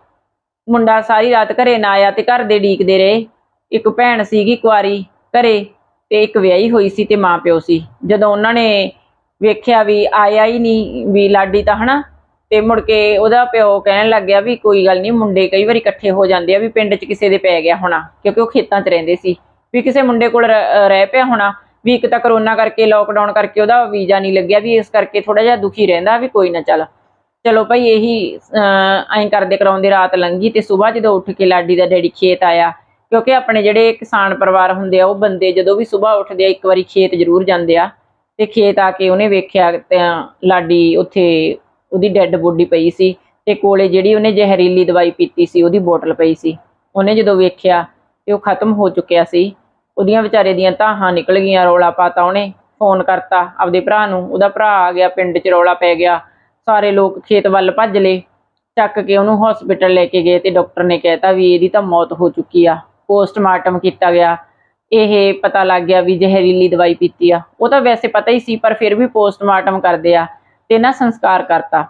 ਮੁੰਡਾ ਸਾਰੀ ਰਾਤ ਘਰੇ ਨਾ ਆਇਆ ਤੇ ਘਰ ਦੇ ਡੀਕਦੇ ਰਹੇ। ਇੱਕ ਭੈਣ ਸੀਗੀ ਕੁਆਰੀ ਘਰੇ ਤੇ ਇੱਕ ਵਿਆਹੀ ਹੋਈ ਸੀ ਤੇ ਮਾਂ ਪਿਓ ਸੀ। ਜਦੋਂ ਉਹਨਾਂ ਨੇ ਵੇਖਿਆ ਵੀ ਆਇਆ ਹੀ ਨਹੀਂ ਵੀ ਲਾਡੀ ਤਾਂ ਹਨਾ, ਤੇ ਮੁੜ ਕੇ ਉਹਦਾ ਪਿਓ ਕਹਿਣ ਲੱਗ ਗਿਆ ਵੀ ਕੋਈ ਗੱਲ ਨਹੀਂ, ਮੁੰਡੇ ਕਈ ਵਾਰੀ ਇਕੱਠੇ ਹੋ ਜਾਂਦੇ ਆ ਵੀ ਪਿੰਡ 'ਚ ਕਿਸੇ ਦੇ ਪੈ ਗਿਆ ਹੋਣਾ, ਕਿਉਂਕਿ ਉਹ ਖੇਤਾਂ 'ਚ ਰਹਿੰਦੇ ਸੀ। ਵੀ ਕਿਸੇ ਮੁੰਡੇ ਕੋਲ ਰਹਿ ਪਿਆ ਹੋਣਾ ਵੀ ਇੱਕ ਤਾਂ ਕਰੋਨਾ ਕਰਕੇ ਲੋਕਡਾਊਨ ਕਰਕੇ ਉਹਦਾ ਵੀਜ਼ਾ ਨਹੀਂ ਲੱਗਿਆ, ਵੀ ਇਸ ਕਰਕੇ ਥੋੜਾ ਜਿਹਾ ਦੁਖੀ ਰਹਿੰਦਾ ਵੀ ਕੋਈ ਨਾ ਚੱਲ। ਚਲੋ ਭਾਈ ਇਹੀ ਐਂ ਕਰਦੇ ਕਰਾਉਂਦੇ ਰਾਤ ਲੰਘੀ ਤੇ ਸਵੇਰ ਜਦੋਂ ਉੱਠ ਕੇ ਲਾਡੀ ਦਾ ਡੈਡੀ ਖੇਤ ਆਇਆ, ਕਿਉਂਕਿ ਆਪਣੇ ਜਿਹੜੇ ਕਿਸਾਨ ਪਰਿਵਾਰ ਹੁੰਦੇ ਆ, ਉਹ ਬੰਦੇ ਜਦੋਂ ਵੀ ਸਵੇਰ ਉੱਠਦੇ ਆ, ਇੱਕ ਵਾਰੀ ਖੇਤ ਜ਼ਰੂਰ ਜਾਂਦੇ ਆ ਤੇ ਖੇਤ ਆ ਕੇ ਉਹਨੇ ਵੇਖਿਆ ਤਾਂ ਲਾਡੀ ਉੱਥੇ ਉਹਦੀ ਡੈੱਡ ਬੋਡੀ ਪਈ ਸੀ ਤੇ ਕੋਲੇ ਜਿਹੜੀ ਉਹਨੇ ਜ਼ਹਿਰੀਲੀ ਦਵਾਈ ਪੀਤੀ ਸੀ, ਉਹਦੀ ਬੋਤਲ ਪਈ ਸੀ। ਉਹਨੇ ਜਦੋਂ ਵੇਖਿਆ ਤੇ ਉਹ ਖਤਮ ਹੋ ਚੁੱਕਿਆ ਸੀ। ਉਹਦੀਆਂ ਵਿਚਾਰੇ ਦੀਆਂ ਧਾਹਾਂ ਨਿਕਲ ਗਈਆਂ, ਰੌਲਾ ਪਾਤਾ ਉਹਨੇ, ਫੋਨ ਕਰਤਾ। ਆਪਦੇ ਭਰਾ ਨੂੰ, ਉਹਦਾ ਭਰਾ ਆ ਗਿਆ, ਪਿੰਡ 'ਚ ਰੌਲਾ ਪੈ ਗਿਆ। ਸਾਰੇ ਲੋਕ ਖੇਤ ਵੱਲ ਭੱਜ ਲਏ। ਚੱਕ ਕੇ ਉਹਨੂੰ ਹਸਪੀਟਲ ਲੈ ਕੇ ਗਏ ਤੇ ਡਾਕਟਰ ਨੇ ਕਹਿਤਾ ਵੀ ਇਹਦੀ ਤਾਂ ਮੌਤ ਹੋ ਚੁੱਕੀ ਆ। ਪੋਸਟਮਾਰਟਮ ਕੀਤਾ ਗਿਆ। ਇਹ ਪਤਾ ਲੱਗ ਗਿਆ ਵੀ ਜ਼ਹਿਰੀਲੀ ਦਵਾਈ ਪੀਤੀ ਆ। ਉਹ ਤਾਂ ਵੈਸੇ ਪਤਾ ਹੀ ਸੀ, ਪਰ ਫਿਰ ਵੀ ਪੋਸਟਮਾਰਟਮ ਕਰਦੇ ਆ ਤੇ ਨਾ ਸੰਸਕਾਰ ਕਰਤਾ।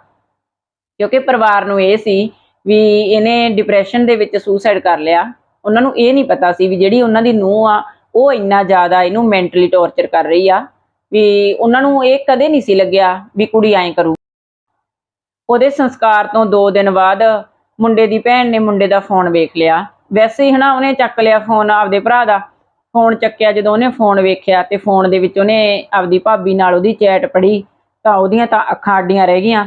ਕਿਉਂਕਿ ਪਰਿਵਾਰ ਨੂੰ ਇਹ ਸੀ ਵੀ ਇਹਨੇ ਡਿਪਰੈਸ਼ਨ ਦੇ ਵਿੱਚ ਸੁਸਾਈਡ ਕਰ ਲਿਆ। ਉਹਨਾਂ ਨੂੰ ਇਹ ਨਹੀਂ ਪਤਾ ਸੀ ਵੀ ਜਿਹੜੀ ਉਹਨਾਂ ਦੀ ਨੂੰਹ ਆ, ਉਹ ਇੰਨਾ ਜ਼ਿਆਦਾ ਇਹਨੂੰ ਮੈਂਟਲੀ ਟੌਰਚਰ ਕਰ ਰਹੀ ਆ, ਵੀ ਉਹਨਾਂ ਨੂੰ ਇਹ ਕਦੇ ਨਹੀਂ ਸੀ ਲੱਗਿਆ ਵੀ ਕੁੜੀ ਐਂ ਕਰੂ। ਉਹਦੇ ਸੰਸਕਾਰ ਤੋਂ 2 ਦਿਨ ਬਾਅਦ ਮੁੰਡੇ ਦੀ ਭੈਣ ਨੇ ਮੁੰਡੇ ਦਾ ਫੋਨ ਵੇਖ ਲਿਆ। ਵੈਸੇ ਹੀ ਹਨਾ ਉਹਨੇ ਚੱਕ ਲਿਆ ਫੋਨ ਆਪਦੇ ਭਰਾ ਦਾ। ਫੋਨ ਚੱਕਿਆ ਜਦੋਂ ਉਹਨੇ ਫੋਨ ਵੇਖਿਆ ਤੇ ਫੋਨ ਦੇ ਵਿੱਚ ਉਹਨੇ ਆਪਦੀ ਭਾਬੀ ਨਾਲ ਉਹਦੀ ਚੈਟ ਪੜ੍ਹੀ, ਤਾਂ ਉਹਦੀਆਂ ਤਾਂ ਅੱਖਾਂ ਅੱਡੀਆਂ ਰਹਿ ਗਈਆਂ।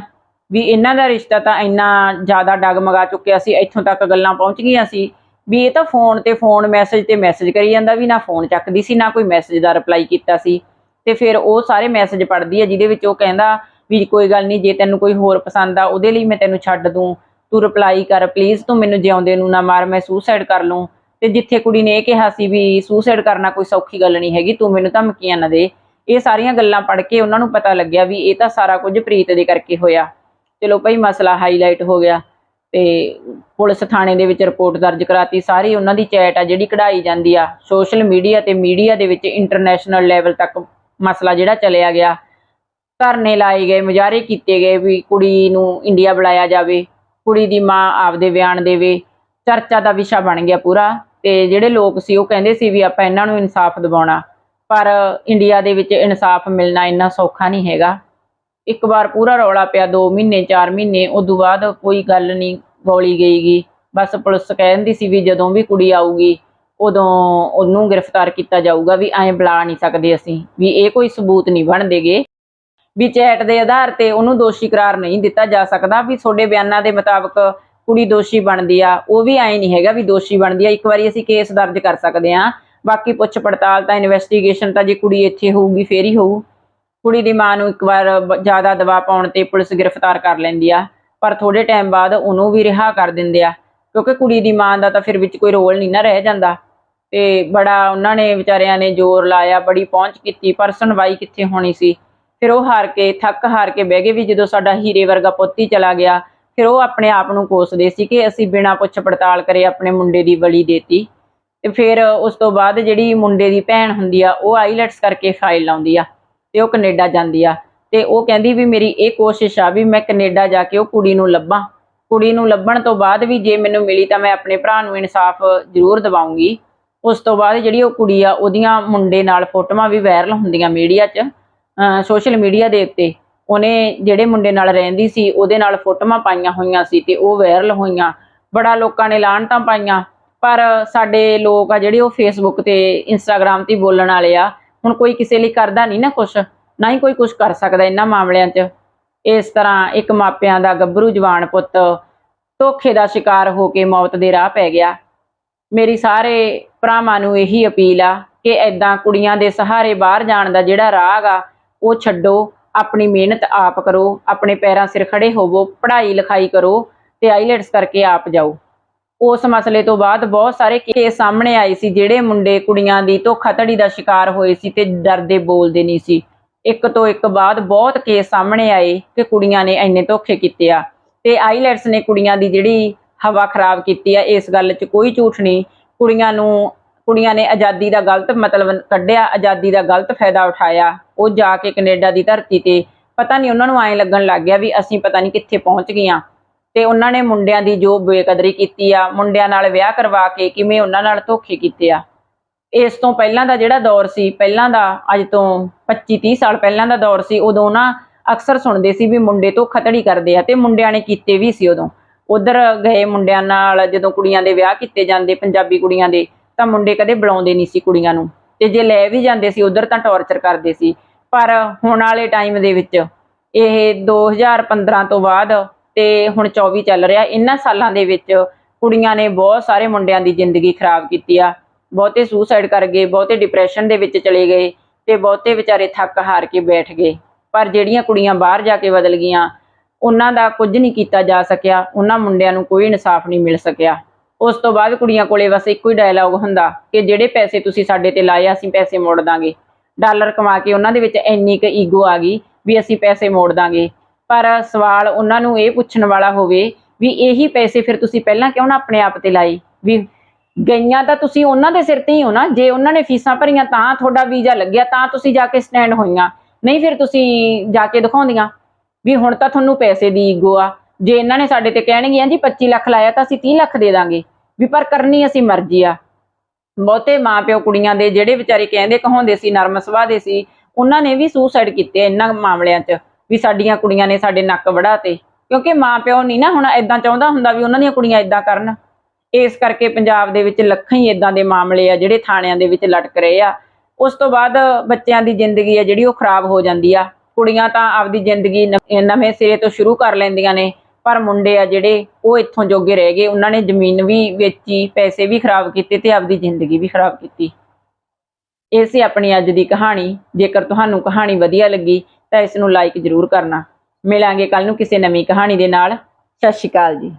ਵੀ ਇਹਨਾਂ ਦਾ ਰਿਸ਼ਤਾ ਤਾਂ ਇੰਨਾ ਜ਼ਿਆਦਾ ਡਗਮਗਾ ਚੁੱਕਿਆ ਸੀ, ਇੱਥੋਂ ਤੱਕ ਗੱਲਾਂ ਪਹੁੰਚ ਗਈਆਂ ਸੀ ਵੀ ਇਹ ਤਾਂ ਫੋਨ ਤੇ ਫੋਨ ਮੈਸੇਜ ਤੇ ਮੈਸੇਜ ਕਰੀ ਜਾਂਦਾ ਵੀ ਨਾ ਫੋਨ ਚੱਕਦੀ ਸੀ, ਨਾ ਕੋਈ ਮੈਸੇਜ ਦਾ ਰਿਪਲਾਈ ਕੀਤਾ ਸੀ। ਤੇ ਫਿਰ ਉਹ ਸਾਰੇ ਮੈਸੇਜ ਪੜ੍ਹਦੀ ਹੈ ਜਿਹਦੇ ਵਿੱਚ ਉਹ ਕਹਿੰਦਾ ਵੀ ਕੋਈ ਗੱਲ ਨਹੀਂ, ਜੇ ਤੈਨੂੰ ਕੋਈ ਹੋਰ ਪਸੰਦ ਆ, ਉਹਦੇ ਲਈ ਮੈਂ ਤੈਨੂੰ ਛੱਡ ਦੂੰ। ਤੂੰ ਰਿਪਲਾਈ ਕਰ ਪਲੀਜ਼ ਤੂੰ ਮੈਨੂੰ ਜਿਉਂਦੇ ਨੂੰ ਨਾ ਮਾਰ, ਮੈਂ ਸੁਸਾਈਡ ਕਰ ਲੂੰ ਤੇ ਜਿੱਥੇ ਕੁੜੀ ਨੇ ਇਹ ਕਿਹਾ ਸੀ ਵੀ ਸੁਸਾਈਡ ਕਰਨਾ ਕੋਈ ਸੌਖੀ ਗੱਲ ਨਹੀਂ ਹੈਗੀ, ਤੂੰ ਮੈਨੂੰ ਧਮਕੀਆਂ ਨਾ ਦੇ। ਇਹ ਸਾਰੀਆਂ ਗੱਲਾਂ ਪੜ੍ਹ ਕੇ ਉਹਨਾਂ ਨੂੰ ਪਤਾ ਲੱਗਿਆ ਵੀ ਇਹ ਤਾਂ ਸਾਰਾ ਕੁਝ ਪ੍ਰੀਤ ਦੇ ਕਰਕੇ ਹੋਇਆ। ਚਲੋ ਭਾਈ, ਮਸਲਾ ਹਾਈਲਾਈਟ ਹੋ ਗਿਆ। ਤੇ ਪੁਲਿਸ ਥਾਣੇ ਦੇ ਵਿੱਚ ਰਿਪੋਰਟ ਦਰਜ ਕਰਾਤੀ। ਸਾਰੀ ਉਹਨਾਂ ਦੀ ਚੈਟ ਆ ਜਿਹੜੀ ਕਢਾਈ ਜਾਂਦੀ ਆ। ਸੋਸ਼ਲ ਮੀਡੀਆ ਤੇ ਮੀਡੀਆ ਦੇ ਵਿੱਚ ਇੰਟਰਨੈਸ਼ਨਲ ਲੈਵਲ ਤੱਕ ਮਸਲਾ ਜਿਹੜਾ ਚਲਿਆ ਗਿਆ। ਧਰਨੇ ਲਾਏ ਗਏ, ਮੁਜ਼ਾਹਰੇ ਕੀਤੇ ਗਏ ਵੀ ਕੁੜੀ ਨੂੰ ਇੰਡੀਆ ਬੁਲਾਇਆ ਜਾਵੇ, ਕੁੜੀ ਦੀ ਮਾਂ ਆਪਦੇ ਬਿਆਨ ਦੇਵੇ। ਚਰਚਾ ਦਾ ਵਿਸ਼ਾ ਬਣ ਗਿਆ ਪੂਰਾ ਤੇ ਜਿਹੜੇ ਲੋਕ ਸੀ ਉਹ ਕਹਿੰਦੇ ਸੀ ਵੀ ਆਪਾਂ ਇਹਨਾਂ ਨੂੰ ਇਨਸਾਫ ਦਿਵਾਉਣਾ। ਪਰ ਇੰਡੀਆ ਦੇ ਵਿੱਚ ਇਨਸਾਫ ਮਿਲਣਾ ਇੰਨਾ ਸੌਖਾ ਨਹੀਂ ਹੈਗਾ। ਇੱਕ ਵਾਰ ਪੂਰਾ ਰੌਲਾ ਪਿਆ 2 ਮਹੀਨੇ 4 ਮਹੀਨੇ, ਉਦੋਂ ਬਾਅਦ ਕੋਈ ਗੱਲ ਨਹੀਂ ਗੋਲੀ ਗਈਗੀ। ਬਸ ਪੁਲਿਸ ਕਹਿੰਦੀ ਸੀ ਵੀ ਜਦੋਂ ਵੀ ਕੁੜੀ ਆਊਗੀ, ਉਦੋਂ ਉਹਨੂੰ ਗ੍ਰਿਫਤਾਰ ਕੀਤਾ ਜਾਊਗਾ ਵੀ ਐਂ ਬੁਲਾ ਨਹੀਂ ਸਕਦੇ ਅਸੀਂ, ਵੀ ਇਹ ਕੋਈ ਸਬੂਤ ਨਹੀਂ ਬਣਦੇਗੇ ਵੀ ਚੈਟ ਦੇ ਆਧਾਰ ਤੇ ਉਹਨੂੰ ਦੋਸ਼ੀ ਕਰਾਰ ਨਹੀਂ ਦਿੱਤਾ ਜਾ ਸਕਦਾ, ਵੀ ਤੁਹਾਡੇ ਬਿਆਨਾਂ ਦੇ ਮੁਤਾਬਕ ਕੁੜੀ ਦੋਸ਼ੀ ਬਣਦੀ ਆ, ਉਹ ਵੀ ਐਂ ਨਹੀਂ ਹੈਗਾ ਵੀ ਦੋਸ਼ੀ ਬਣਦੀ ਆ, ਇੱਕ ਵਾਰੀ ਅਸੀਂ ਕੇਸ ਦਰਜ ਕਰ ਸਕਦੇ ਆ ਬਾਕੀ ਪੁੱਛ ਪੜਤਾਲ ਤਾਂ ਇਨਵੈਸਟੀਗੇਸ਼ਨ ਤਾਂ ਜੇ ਕੁੜੀ ਇੱਥੇ ਹੋਊਗੀ, ਫੇਰ ਹੀ ਹੋਊ। ਕੁੜੀ ਦੀ ਮਾਂ ਨੂੰ ਇੱਕ ਵਾਰ ਜ਼ਿਆਦਾ ਦਬਾਅ ਪਾਉਣ ਤੇ ਪੁਲਿਸ ਗ੍ਰਿਫਤਾਰ ਕਰ ਲੈਂਦੀ ਆ, ਪਰ ਥੋੜੇ ਟਾਈਮ ਬਾਅਦ ਉਹਨੂੰ ਵੀ ਰਿਹਾ ਕਰ ਦਿੰਦੇ ਆ, ਕਿਉਂਕਿ ਕੁੜੀ ਦੀ ਮਾਂ ਦਾ ਤਾਂ ਫਿਰ ਵਿੱਚ ਕੋਈ ਰੋਲ ਨਹੀਂ ਨਾ ਰਹਿ ਜਾਂਦਾ ਤੇ ਬੜਾ ਉਹਨਾਂ ਨੇ ਵਿਚਾਰਿਆਂ ਨੇ ਜ਼ੋਰ ਲਾਇਆ, ਬੜੀ ਪਹੁੰਚ ਕੀਤੀ, ਪਰ ਸੁਣਵਾਈ ਕਿੱਥੇ ਹੋਣੀ ਸੀ? ਫਿਰ ਉਹ ਹਾਰ ਕੇ, ਥੱਕ ਹਾਰ ਕੇ ਬਹਿ ਗਏ ਵੀ ਜਦੋਂ ਸਾਡਾ ਹੀਰੇ ਵਰਗਾ ਪੋਤੀ ਚਲਾ ਗਿਆ, ਫਿਰ ਉਹ ਆਪਣੇ ਆਪ ਨੂੰ ਕੋਸਦੇ ਸੀ ਕਿ ਅਸੀਂ ਬਿਨਾਂ ਪੁੱਛ ਪੜਤਾਲ ਕਰੇ ਆਪਣੇ ਮੁੰਡੇ ਦੀ ਬਲੀ ਦੇਤੀ। ਤੇ ਫਿਰ ਉਸ ਤੋਂ ਬਾਅਦ ਜਿਹੜੀ ਮੁੰਡੇ ਦੀ ਭੈਣ ਹੁੰਦੀ ਆ, ਉਹ ਆਈਲੈਟਸ ਕਰਕੇ ਫਾਈਲ ਲਾਉਂਦੀ ਆ। ਤੇ ਉਹ ਕੈਨੇਡਾ ਜਾਂਦੀ ਆ। ਤੇ ਉਹ ਕਹਿੰਦੀ ਵੀ ਮੇਰੀ ਇਹ ਕੋਸ਼ਿਸ਼ ਆ ਵੀ ਮੈਂ ਕੈਨੇਡਾ ਜਾ ਕੇ ਉਹ ਕੁੜੀ ਨੂੰ ਲੱਭਾਂ। ਕੁੜੀ ਨੂੰ ਲੱਭਣ ਤੋਂ ਬਾਅਦ ਵੀ ਜੇ ਮੈਨੂੰ ਮਿਲੀ ਤਾਂ ਮੈਂ ਆਪਣੇ ਭਰਾ ਨੂੰ ਇਨਸਾਫ ਜ਼ਰੂਰ ਦਿਵਾਉਂਗੀ। ਉਸ ਤੋਂ ਬਾਅਦ ਜਿਹੜੀ ਉਹ ਕੁੜੀ ਆ, ਉਹਦੀਆਂ ਮੁੰਡੇ ਨਾਲ ਫੋਟੋਆਂ ਵੀ ਵਾਇਰਲ ਹੁੰਦੀਆਂ ਮੀਡੀਆ 'ਚ ਸੋਸ਼ਲ ਮੀਡੀਆ ਦੇ ਉੱਤੇ। ਉਹਨੇ ਜਿਹੜੇ ਮੁੰਡੇ ਨਾਲ ਰਹਿੰਦੀ ਸੀ, ਉਹਦੇ ਨਾਲ ਫੋਟੋਆਂ ਪਾਈਆਂ ਹੋਈਆਂ ਸੀ ਤੇ ਉਹ ਵਾਇਰਲ ਹੋਈਆਂ। ਬੜਾ ਲੋਕਾਂ ਨੇ ਲਾਹਣਤਾਂ ਪਾਈਆਂ। ਪਰ ਸਾਡੇ ਲੋਕ ਆ ਜਿਹੜੇ ਉਹ ਫੇਸਬੁੱਕ ਤੇ ਇੰਸਟਾਗ੍ਰam ਤੇ ਬੋਲਣ ਵਾਲੇ ਆ ਹੁਣ ਕੋਈ ਕਿਸੇ ਲਈ ਕਰਦਾ ਨਹੀਂ ਨਾ ਕੁਛ, ਨਾ ਹੀ ਕੋਈ ਕੁਛ ਕਰ ਸਕਦਾ ਇਹਨਾਂ ਮਾਮਲਿਆਂ 'ਚ। ਇਸ ਤਰ੍ਹਾਂ ਇੱਕ ਮਾਪਿਆਂ ਦਾ ਗੱਭਰੂ ਜਵਾਨ ਪੁੱਤ ਧੋਖੇ ਦਾ ਸ਼ਿਕਾਰ ਹੋ ਕੇ ਮੌਤ ਦੇ ਰਾਹ ਪੈ ਗਿਆ। ਮੇਰੀ ਸਾਰੇ ਭਰਾਵਾਂ ਨੂੰ ਇਹੀ ਅਪੀਲ ਆ ਕਿ ਐਦਾਂ ਕੁੜੀਆਂ ਦੇ ਸਹਾਰੇ ਬਾਹਰ ਜਾਣ ਦਾ ਜਿਹੜਾ ਰਾਹ ਗਾ ਉਹ ਛੱਡੋ, ਆਪਣੀ ਮਿਹਨਤ ਆਪ ਕਰੋ, ਆਪਣੇ ਪੈਰਾਂ ਸਿਰ ਖੜੇ ਹੋਵੋ, ਪੜ੍ਹਾਈ ਲਿਖਾਈ ਕਰੋ ਤੇ ਆਈਲੈਟਸ ਕਰਕੇ ਆਪ ਜਾਓ। ਉਸ ਮਸਲੇ ਤੋਂ ਬਾਅਦ ਬਹੁਤ ਸਾਰੇ ਕੇਸ ਸਾਹਮਣੇ ਆਏ ਸੀ, ਜਿਹੜੇ ਮੁੰਡੇ ਕੁੜੀਆਂ ਦੀ ਧੋਖਾਧੜੀ ਦਾ ਸ਼ਿਕਾਰ ਹੋਏ ਸੀ ਤੇ ਡਰਦੇ ਬੋਲਦੇ ਨਹੀਂ ਸੀ। ਇੱਕ ਤੋਂ ਇੱਕ ਬਾਅਦ ਬਹੁਤ ਕੇਸ ਸਾਹਮਣੇ ਆਏ ਕਿ ਕੁੜੀਆਂ ਨੇ ਇੰਨੇ ਧੋਖੇ ਕੀਤੇ ਆ। ਤੇ ਆਈਲੈਟਸ ਨੇ ਕੁੜੀਆਂ ਦੀ ਜਿਹੜੀ ਹਵਾ ਖਰਾਬ ਕੀਤੀ ਆ, ਇਸ ਗੱਲ 'ਚ ਕੋਈ ਝੂਠ ਨਹੀਂ। ਕੁੜੀਆਂ ਨੂੰ, ਕੁੜੀਆਂ ਨੇ ਆਜ਼ਾਦੀ ਦਾ ਗਲਤ ਮਤਲਬ ਕੱਢਿਆ, ਆਜ਼ਾਦੀ ਦਾ ਗਲਤ ਫਾਇਦਾ ਉਠਾਇਆ। ਉਹ ਜਾ ਕੇ ਕੈਨੇਡਾ ਦੀ ਧਰਤੀ ਤੇ ਪਤਾ ਨਹੀਂ ਉਹਨਾਂ ਨੂੰ ਐਂ ਲੱਗਣ ਲੱਗ ਗਿਆ ਵੀ ਅਸੀਂ ਪਤਾ ਨਹੀਂ ਕਿੱਥੇ ਪਹੁੰਚ ਗਈਆਂ ਤੇ ਉਹਨਾਂ ਨੇ ਮੁੰਡਿਆਂ ਦੀ ਜੋ ਬੇਕਦਰੀ ਕੀਤੀ ਆ, ਮੁੰਡਿਆਂ ਨਾਲ ਵਿਆਹ ਕਰਵਾ ਕੇ ਕਿਵੇਂ ਉਹਨਾਂ ਨਾਲ ਧੋਖੇ ਕੀਤੇ ਆ। ਇਸ ਤੋਂ ਪਹਿਲਾਂ ਦਾ ਜਿਹੜਾ ਦੌਰ ਸੀ, ਪਹਿਲਾਂ ਦਾ ਅੱਜ ਤੋਂ 25 30 ਸਾਲ ਪਹਿਲਾਂ ਦਾ ਦੌਰ ਸੀ, ਉਦੋਂ ਨਾ ਅਕਸਰ ਸੁਣਦੇ ਸੀ ਵੀ ਮੁੰਡੇ ਧੋਖਾਧੜੀ ਕਰਦੇ ਆ ਤੇ ਮੁੰਡਿਆਂ ਨੇ ਕੀਤੇ ਵੀ ਸੀ ਉਦੋਂ। ਉਧਰ ਗਏ ਮੁੰਡਿਆਂ ਨਾਲ, ਜਦੋਂ ਕੁੜੀਆਂ ਦੇ ਵਿਆਹ ਕੀਤੇ ਜਾਂਦੇ ਪੰਜਾਬੀ ਕੁੜੀਆਂ ਦੇ, ਤਾਂ ਮੁੰਡੇ ਕਦੇ ਬੁਲਾਉਂਦੇ ਨਹੀਂ ਸੀ ਕੁੜੀਆਂ ਨੂੰ। ਤੇ ਜੇ ਲੈ ਵੀ ਜਾਂਦੇ ਸੀ, ਉਧਰ ਤਾਂ ਟੌਰਚਰ ਕਰਦੇ ਸੀ। ਪਰ ਹੁਣ ਵਾਲੇ ਟਾਈਮ ਦੇ ਵਿੱਚ ਇਹ 2015 ਤੋਂ ਬਾਅਦ ਤੇ ਹੁਣ 24 ਚੱਲ ਰਿਹਾ। ਇਹਨਾਂ ਸਾਲਾਂ ਦੇ ਵਿੱਚ ਕੁੜੀਆਂ ਨੇ ਬਹੁਤ ਸਾਰੇ ਮੁੰਡਿਆਂ ਦੀ ਜ਼ਿੰਦਗੀ ਖਰਾਬ ਕੀਤੀ ਆ। ਬਹੁਤੇ ਸੁਸਾਈਡ ਕਰ ਗਏ ਬਹੁਤੇ ਡਿਪਰੈਸ਼ਨ ਦੇ ਵਿੱਚ ਚਲੇ ਗਏ ਤੇ ਬਹੁਤੇ ਵਿਚਾਰੇ ਥੱਕ ਹਾਰ ਕੇ ਬੈਠ ਗਏ। ਪਰ ਜਿਹੜੀਆਂ ਕੁੜੀਆਂ ਬਾਹਰ ਜਾ ਕੇ ਬਦਲ ਗਈਆਂ ਉਹਨਾਂ ਦਾ ਕੁਝ ਨਹੀਂ ਕੀਤਾ ਜਾ ਸਕਿਆ ਉਹਨਾਂ ਮੁੰਡਿਆਂ ਨੂੰ ਕੋਈ ਇਨਸਾਫ ਨਹੀਂ ਮਿਲ ਸਕਿਆ। ਉਸ ਤੋਂ ਬਾਅਦ ਕੁੜੀਆਂ ਕੋਲੇ ਬਸ ਇੱਕੋ ਹੀ ਡਾਇਲੌਗ ਹੁੰਦਾ ਕਿ ਜਿਹੜੇ ਪੈਸੇ ਤੁਸੀਂ ਸਾਡੇ ਤੇ ਲਾਏ ਆ, ਅਸੀਂ ਪੈਸੇ ਮੋੜ ਦਾਂਗੇ। ਡਾਲਰ ਕਮਾ ਕੇ ਉਹਨਾਂ ਦੇ ਵਿੱਚ ਇੰਨੀ ਕੁ ਈਗੋ ਆ ਗਈ ਵੀ ਅਸੀਂ ਪੈਸੇ ਮੋੜ ਦਾਂਗੇ। ਪਰ ਸਵਾਲ ਉਹਨਾਂ ਨੂੰ ਇਹ ਪੁੱਛਣ ਵਾਲਾ ਹੋਵੇ ਵੀ ਇਹੀ ਪੈਸੇ ਫਿਰ ਤੁਸੀਂ ਪਹਿਲਾਂ ਕਿਉਂ ਨਾ ਆਪਣੇ ਆਪ ਤੇ ਲਾਏ? ਵੀ ਗਈਆਂ ਤਾਂ ਤੁਸੀਂ ਉਹਨਾਂ ਦੇ ਸਿਰ ਤੇ ਹੀ ਹੋ ਨਾ। ਜੇ ਉਹਨਾਂ ਨੇ ਫੀਸਾਂ ਭਰੀਆਂ ਤਾਂ ਤੁਹਾਡਾ ਵੀਜ਼ਾ ਲੱਗਿਆ, ਤਾਂ ਤੁਸੀਂ ਜਾ ਕੇ ਸਟੈਂਡ ਹੋਈਆਂ। ਨਹੀਂ ਫਿਰ ਤੁਸੀਂ ਜਾ ਕੇ ਦਿਖਾਉਂਦੀਆਂ। ਵੀ ਹੁਣ ਤਾਂ ਤੁਹਾਨੂੰ ਪੈਸੇ ਦੀ ਈਗੋ ਆ। ਜੇ ਇਹਨਾਂ ਨੇ ਸਾਡੇ ਤੇ ਕਹਿਣਗੀਆਂ ਜੀ 25 ਲੱਖ ਲਾਇਆ ਤਾਂ ਅਸੀਂ 30 ਲੱਖ ਦੇ ਦਾਂਗੇ। ਵੀ ਪਰ ਕਰਨੀ ਅਸੀਂ ਮਰਜ਼ੀ ਆ। ਬਹੁਤੇ ਮਾਪਿਓ ਕੁੜੀਆਂ ਦੇ ਜਿਹੜੇ ਵਿਚਾਰੇ ਕਹਿੰਦੇ, ਕਹਾਉਂਦੇ ਸੀ, ਨਰਮ ਸੁਭਾਅ ਦੇ ਸੀ, ਉਹਨਾਂ ਨੇ ਵੀ ਸੁਸਾਈਡ ਕੀਤੇ ਇਹਨਾਂ ਮਾਮਲਿਆਂ 'ਚ। ਵੀ ਸਾਡੀਆਂ ਕੁੜੀਆਂ ਨੇ ਸਾਡੇ ਨੱਕ ਵੜਾਤੇ। ਕਿਉਂਕਿ ਮਾਪਿਓ ਨਹੀਂ ਨਾ ਹੁਣ ਐਦਾਂ ਚਾਹੁੰਦਾ ਹੁੰਦਾ ਵੀ ਉਹਨਾਂ ਦੀਆਂ ਕੁੜੀਆਂ ਐਦਾਂ ਕਰਨ। ਇਸ ਕਰਕੇ ਪੰਜਾਬ ਦੇ ਵਿੱਚ ਲੱਖਾਂ ਹੀ ਇਦਾਂ ਦੇ ਮਾਮਲੇ ਆ ਜਿਹੜੇ ਥਾਣਿਆਂ ਦੇ ਵਿੱਚ ਲਟਕ ਰਹੇ ਆ। ਉਸ ਤੋਂ ਬਾਅਦ ਬੱਚਿਆਂ ਦੀ ਜ਼ਿੰਦਗੀ ਆ ਜਿਹੜੀ ਉਹ ਖਰਾਬ ਹੋ ਜਾਂਦੀ ਆ। ਕੁੜੀਆਂ ਤਾਂ ਆਪਦੀ ਜ਼ਿੰਦਗੀ ਨਵੇਂ ਸਿਰੇ ਤੋਂ ਸ਼ੁਰੂ ਕਰ ਲੈਂਦੀਆਂ ਨੇ, ਪਰ ਮੁੰਡੇ ਆ ਜਿਹੜੇ ਉਹ ਇੱਥੋਂ ਜੋਗੇ ਰਹਿ ਗਏ। ਉਹਨਾਂ ਨੇ ਜ਼ਮੀਨ ਵੀ ਵੇਚੀ, ਪੈਸੇ ਵੀ ਖਰਾਬ ਕੀਤੇ ਤੇ ਆਪਦੀ ਜ਼ਿੰਦਗੀ ਵੀ ਖਰਾਬ ਕੀਤੀ। ਇਹ ਸੀ ਆਪਣੀ ਅੱਜ ਦੀ ਕਹਾਣੀ। ਜੇਕਰ ਤੁਹਾਨੂੰ ਕਹਾਣੀ ਵਧੀਆ ਲੱਗੀ ਤਾਂ ਇਸ ਨੂੰ ਲਾਈਕ ਜ਼ਰੂਰ ਕਰਨਾ। ਮਿਲਾਂਗੇ ਕੱਲ ਨੂੰ ਕਿਸੇ ਨਵੀਂ ਕਹਾਣੀ ਦੇ ਨਾਲ। ਸਤਿ ਸ਼੍ਰੀ ਅਕਾਲ ਜੀ।